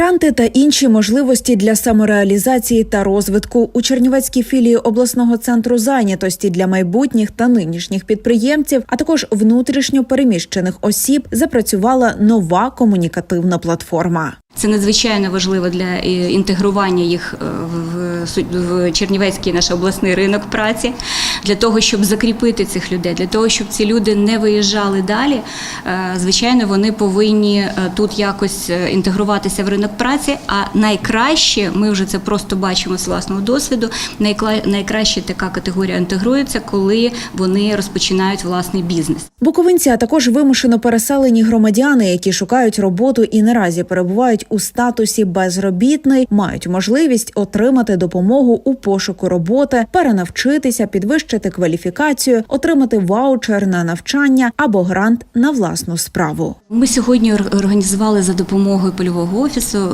Гранти та інші можливості для самореалізації та розвитку у Чернівецькій філії обласного центру зайнятості для майбутніх та нинішніх підприємців, а також внутрішньо переміщених осіб, запрацювала нова комунікативна платформа. Це надзвичайно важливо для е, інтегрування їх е, в, Чернівецький наш обласний ринок праці, для того, щоб закріпити цих людей, для того, щоб ці люди не виїжджали далі. е, Звичайно, вони повинні е, тут якось е, інтегруватися в ринок праці. А найкраще, ми вже це просто бачимо з власного досвіду. Найкраще така категорія інтегрується, коли вони розпочинають власний бізнес. Буковинці, а також вимушено переселені громадяни, які шукають роботу і наразі перебувають у статусі безробітний, мають можливість отримати допомогу у пошуку роботи, перенавчитися, підвищити кваліфікацію, отримати ваучер на навчання або грант на власну справу. Ми сьогодні організували за допомогою польового офісу